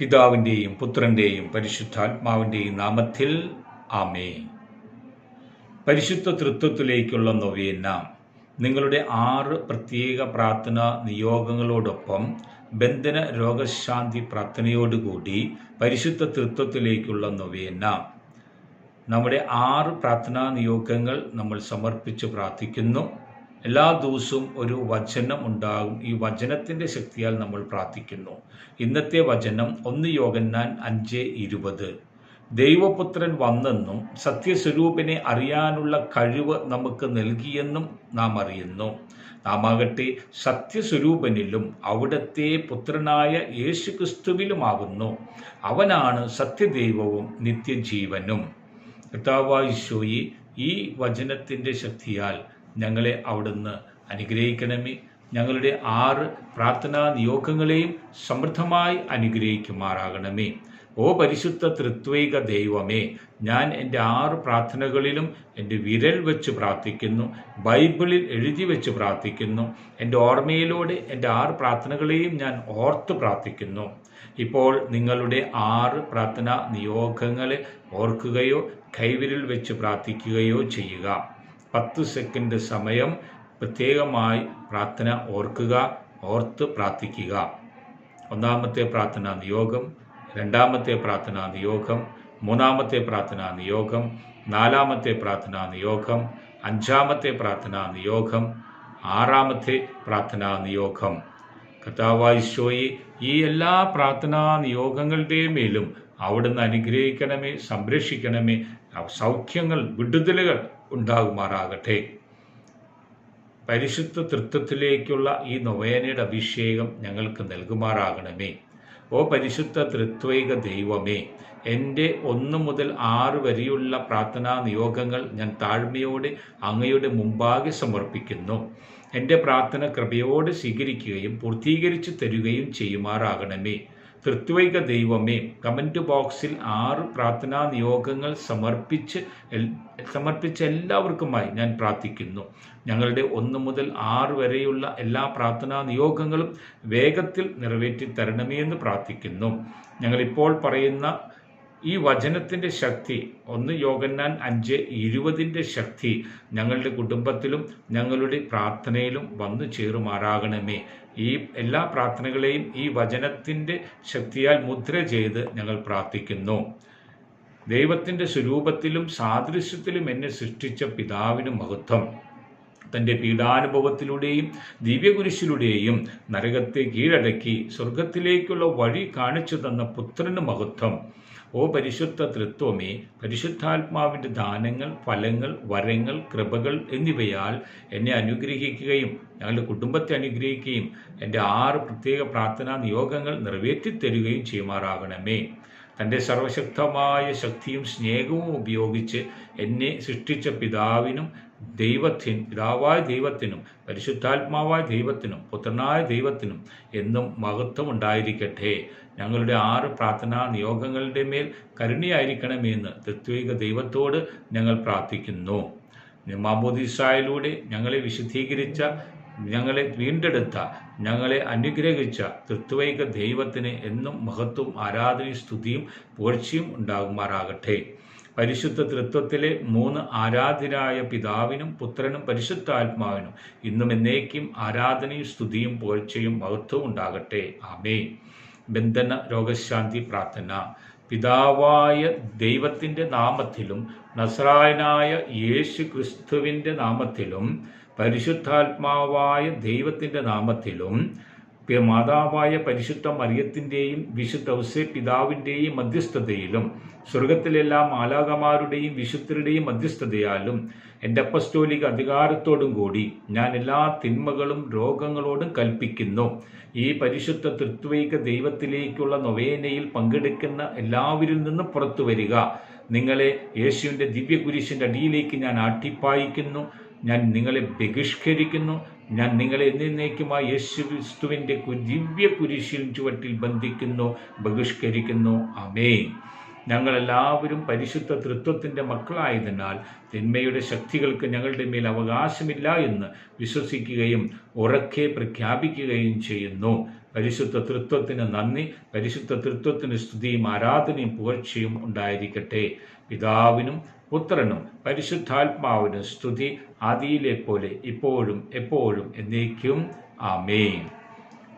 പിതാവിന്റെയും പുത്രന്റെയും പരിശുദ്ധാത്മാവിന്റെയും നാമത്തിൽ ആമേ പരിശുദ്ധ തൃത്വത്തിലേക്കുള്ള നൊവേന നിങ്ങളുടെ ആറ് പ്രത്യേക പ്രാർത്ഥന നിയോഗങ്ങളോടൊപ്പം ബന്ധന രോഗശാന്തി പ്രാർത്ഥനയോടുകൂടി പരിശുദ്ധ തൃത്വത്തിലേക്കുള്ള നൊവേന. നമ്മുടെ ആറ് പ്രാർത്ഥനാ നിയോഗങ്ങൾ നമ്മൾ സമർപ്പിച്ച് പ്രാർത്ഥിക്കുന്നു. എല്ലാ ദിവസവും ഒരു വചനം ഉണ്ടാകും. ഈ വചനത്തിന്റെ ശക്തിയാൽ നമ്മൾ പ്രാർത്ഥിക്കുന്നു. ഇന്നത്തെ വചനം ഒന്ന് യോഗന്നാൻ അഞ്ച് ഇരുപത്. ദൈവപുത്രൻ വന്നെന്നും സത്യസ്വരൂപിനെ അറിയാനുള്ള കഴിവ് നമുക്ക് നൽകിയെന്നും നാം അറിയുന്നു. നാം ആകട്ടെ സത്യസ്വരൂപനിലും അവിടത്തെ പുത്രനായ യേശുക്രിസ്തുവിലുമാകുന്നു. അവനാണ് സത്യദൈവവും നിത്യജീവനും. കർത്താവായിശോയി ഈ വചനത്തിന്റെ ശക്തിയാൽ ഞങ്ങളെ അവിടുന്ന് അനുഗ്രഹിക്കണമേ. ഞങ്ങളുടെ ആറ് പ്രാർത്ഥനാ നിയോഗങ്ങളെയും സമൃദ്ധമായി അനുഗ്രഹിക്കുമാറാകണമേ. ഓ പരിശുദ്ധ തൃത്വൈക ദൈവമേ ഞാൻ എന്റെ ആറ് പ്രാർത്ഥനകളിലും എന്റെ വിരൽ വെച്ച് പ്രാർത്ഥിക്കുന്നു ബൈബിളിൽ എഴുതി വെച്ച് പ്രാർത്ഥിക്കുന്നു എന്റെ ഓർമ്മയിലൂടെ എന്റെ ആറ് പ്രാർത്ഥനകളെയും ഞാൻ ഓർത്ത് പ്രാർത്ഥിക്കുന്നു. ഇപ്പോൾ നിങ്ങളുടെ ആറ് പ്രാർത്ഥനാ നിയോഗങ്ങളെ ഓർക്കുകയോ കൈവിരൽ വെച്ച് പ്രാർത്ഥിക്കുകയോ ചെയ്യുക. പത്ത് സെക്കൻഡ് സമയം പ്രത്യേകമായി പ്രാർത്ഥന ഓർക്കുക ഓർത്ത് പ്രാർത്ഥിക്കുക. ഒന്നാമത്തെ പ്രാർത്ഥനാ നിയോഗം രണ്ടാമത്തെ പ്രാർത്ഥനാ നിയോഗം മൂന്നാമത്തെ പ്രാർത്ഥനാ നിയോഗം നാലാമത്തെ പ്രാർത്ഥനാ നിയോഗം അഞ്ചാമത്തെ പ്രാർത്ഥനാ നിയോഗം ആറാമത്തെ പ്രാർത്ഥനാ നിയോഗം. കഥാവായിശോയെ ഈ എല്ലാ പ്രാർത്ഥനാ നിയോഗങ്ങളുടെ മേലും അവിടുന്ന് അനുഗ്രഹിക്കണമേ സംരക്ഷിക്കണമേ സൗഖ്യങ്ങൾ വിടുതലുകൾ ഉണ്ടാകുമാറാകട്ടെ. പരിശുദ്ധ തൃത്വത്തിലേക്കുള്ള ഈ നൊവേനയുടെ അഭിഷേകം ഞങ്ങൾക്ക് നൽകുമാറാകണമേ. ഓ പരിശുദ്ധ തൃത്വൈക ദൈവമേ എന്റെ ഒന്ന് മുതൽ ആറ് വരെയുള്ള പ്രാർത്ഥനാ നിയോഗങ്ങൾ ഞാൻ താഴ്മയോടെ അങ്ങയുടെ മുമ്പാകെ സമർപ്പിക്കുന്നു. എന്റെ പ്രാർത്ഥന കൃപയോടെ സ്വീകരിക്കുകയും പൂർത്തീകരിച്ചു തരികയും ചെയ്യുമാറാകണമേ. തൃത്വൈക ദൈവമേ കമന്റ് ബോക്സിൽ ആറ് പ്രാർത്ഥനാ നിയോഗങ്ങൾ സമർപ്പിച്ച് സമർപ്പിച്ച എല്ലാവർക്കുമായി ഞാൻ പ്രാർത്ഥിക്കുന്നു. ഞങ്ങളുടെ ഒന്ന് മുതൽ ആറ് വരെയുള്ള എല്ലാ പ്രാർത്ഥനാ നിയോഗങ്ങളും വേഗത്തിൽ നിറവേറ്റി തരണമേ എന്ന് പ്രാർത്ഥിക്കുന്നു. ഞങ്ങളിപ്പോൾ പറയുന്ന ഈ വചനത്തിന്റെ ശക്തി ഒന്ന് യോഗന്നാൻ അഞ്ച് ഇരുപതിന്റെ ശക്തി ഞങ്ങളുടെ കുടുംബത്തിലും ഞങ്ങളുടെ പ്രാർത്ഥനയിലും വന്നു ചേറുമാറാകണമേ ഈ എല്ലാ പ്രാർത്ഥനകളെയും ഈ വചനത്തിന്റെ ശക്തിയാൽ മുദ്ര ചെയ്ത് ഞങ്ങൾ പ്രാർത്ഥിക്കുന്നു. ദൈവത്തിന്റെ സ്വരൂപത്തിലും സാദൃശ്യത്തിലും എന്നെ സൃഷ്ടിച്ച പിതാവിന് മഹത്വം. തന്റെ പീഡാനുഭവത്തിലൂടെയും ദിവ്യകുരിശിലൂടെയും നരകത്തെ കീഴടക്കി സ്വർഗത്തിലേക്കുള്ള വഴി കാണിച്ചു തന്ന പുത്രന് മഹത്വം. ഓ പരിശുദ്ധ തൃത്വമേ പരിശുദ്ധാത്മാവിന്റെ ദാനങ്ങൾ ഫലങ്ങൾ വരങ്ങൾ കൃപകൾ എന്നിവയാൽ എന്നെ അനുഗ്രഹിക്കുകയും ഞങ്ങളുടെ കുടുംബത്തെ അനുഗ്രഹിക്കുകയും എന്റെ ആറ് പ്രത്യേക പ്രാർത്ഥനാ നിയോഗങ്ങൾ നിറവേറ്റിത്തരികയും ചെയ്യുമാറാകണമേ. തന്റെ സർവശക്തമായ ശക്തിയും സ്നേഹവും ഉപയോഗിച്ച് എന്നെ സൃഷ്ടിച്ച പിതാവിനും ദൈവത്തിന് പിതാവായ ദൈവത്തിനും പരിശുദ്ധാത്മാവായ ദൈവത്തിനും പുത്രനായ ദൈവത്തിനും എന്നും മഹത്വം ഉണ്ടായിരിക്കട്ടെ ഞങ്ങളുടെ ആറ് പ്രാർത്ഥനാ നിയോഗങ്ങളുടെ മേൽ കരുണയായിരിക്കണമെന്ന് തത്വിക ദൈവത്തോട് ഞങ്ങൾ പ്രാർത്ഥിക്കുന്നു. മാമോദിസായിലൂടെ ഞങ്ങളെ വിശുദ്ധീകരിച്ച ഞങ്ങളെ വീണ്ടെടുത്ത ഞങ്ങളെ അനുഗ്രഹിച്ച തൃത്വൈക ദൈവത്തിന് എന്നും മഹത്വം ആരാധനയും സ്തുതിയും പുകഴ്ചയും ഉണ്ടാകുമാറാകട്ടെ. പരിശുദ്ധ തൃത്വത്തിലെ മൂന്ന് ആരാധനായ പിതാവിനും പുത്രനും പരിശുദ്ധാത്മാവിനും ഇന്നും എന്നേക്കും ആരാധനയും സ്തുതിയും പുകഴ്ചയും മഹത്വവും ഉണ്ടാകട്ടെ. ആമേ ബന്ധന രോഗശാന്തി പ്രാർത്ഥന. പിതാവായ ദൈവത്തിന്റെ നാമത്തിലും നസ്രായനായ യേശു ക്രിസ്തുവിന്റെ നാമത്തിലും പരിശുദ്ധാത്മാവായ ദൈവത്തിന്റെ നാമത്തിലും മാതാവായ പരിശുദ്ധ മറിയത്തിന്റെയും വിശുദ്ധ ഔസേ പിതാവിന്റെയും മധ്യസ്ഥതയിലും സ്വർഗത്തിലെല്ലാ മാലാകമാരുടെയും വിശുദ്ധരുടെയും മധ്യസ്ഥതയാലും എന്റെ അപ്പസ്റ്റോലിക അധികാരത്തോടും കൂടി ഞാൻ എല്ലാ തിന്മകളും രോഗങ്ങളോടും കൽപ്പിക്കുന്നു. ഈ പരിശുദ്ധ തൃത്വൈക ദൈവത്തിലേക്കുള്ള നൊവേനയിൽ പങ്കെടുക്കുന്ന എല്ലാവരിൽ നിന്നും പുറത്തു വരിക. നിങ്ങളെ യേശുവിന്റെ ദിവ്യകുരിശിന്റെ അടിയിലേക്ക് ഞാൻ ആട്ടിപ്പായിക്കുന്നു. ഞാൻ നിങ്ങളെ ബഹിഷ്കരിക്കുന്നു. ഞാൻ നിങ്ങളെ എന്നേക്കുമായി യേശു ക്രിസ്തുവിന്റെ ദിവ്യ കുരിശിൽ ചുവട്ടിൽ ബന്ധിക്കുന്നു ബഹിഷ്കരിക്കുന്നു. അമേ ഞങ്ങളെല്ലാവരും പരിശുദ്ധ തൃത്വത്തിന്റെ മക്കളായതിനാൽ തിന്മയുടെ ശക്തികൾക്ക് ഞങ്ങളുടെ മേൽ അവകാശമില്ല എന്ന് വിശ്വസിക്കുകയും ഉറക്കെ പ്രഖ്യാപിക്കുകയും ചെയ്യുന്നു. പരിശുദ്ധ തൃത്വത്തിന് നന്ദി. പരിശുദ്ധ തൃത്വത്തിന് സ്തുതിയും ആരാധനയും പുകഴ്ചയും ഉണ്ടായിരിക്കട്ടെ. പിതാവിനും പുത്രനും പരിശുദ്ധാത്മാവിനും സ്തുതി ആദിയിലെ പോലെ ഇപ്പോഴും എപ്പോഴും എന്നേക്കും. ആമേ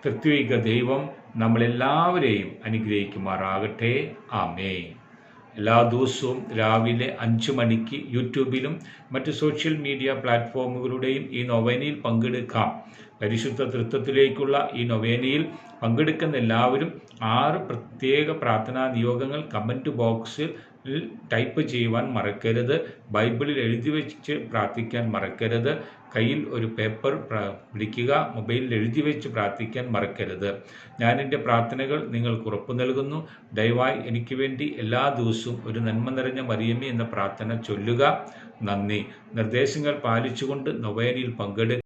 തൃത്വിക ദൈവം നമ്മളെല്ലാവരെയും അനുഗ്രഹിക്കുമാറാകട്ടെ. ആമേ എല്ലാ ദിവസവും രാവിലെ അഞ്ചു മണിക്ക് യൂട്യൂബിലും മറ്റ് സോഷ്യൽ മീഡിയ പ്ലാറ്റ്ഫോമുകളുടെയും ഈ നൊവേനയിൽ പങ്കെടുക്കാം. പരിശുദ്ധ തൃത്വത്തിലേക്കുള്ള ഈ നൊവേനയിൽ പങ്കെടുക്കുന്ന എല്ലാവരും ആറ് പ്രത്യേക പ്രാർത്ഥനാ നിയോഗങ്ങൾ കമന്റ് ബോക്സിൽ ടൈപ്പ് ചെയ്യുവാൻ മറക്കരുത്. ബൈബിളിൽ എഴുതി വെച്ച് പ്രാർത്ഥിക്കാൻ മറക്കരുത്. കയ്യിൽ ഒരു പേപ്പർ പിടിക്കുക മൊബൈലിൽ എഴുതി വെച്ച് പ്രാർത്ഥിക്കാൻ മറക്കരുത്. ഞാൻ എന്റെ പ്രാർത്ഥനകൾ നിങ്ങൾക്ക് ഉറപ്പു നൽകുന്നു. ദയവായി എനിക്ക് വേണ്ടി എല്ലാ ദിവസവും ഒരു നന്മ നിറഞ്ഞ മറിയമ്മി എന്ന പ്രാർത്ഥന ചൊല്ലുക. നന്ദി. നിർദ്ദേശങ്ങൾ പാലിച്ചുകൊണ്ട് നൊവേനയിൽ പങ്കെടുക്കുക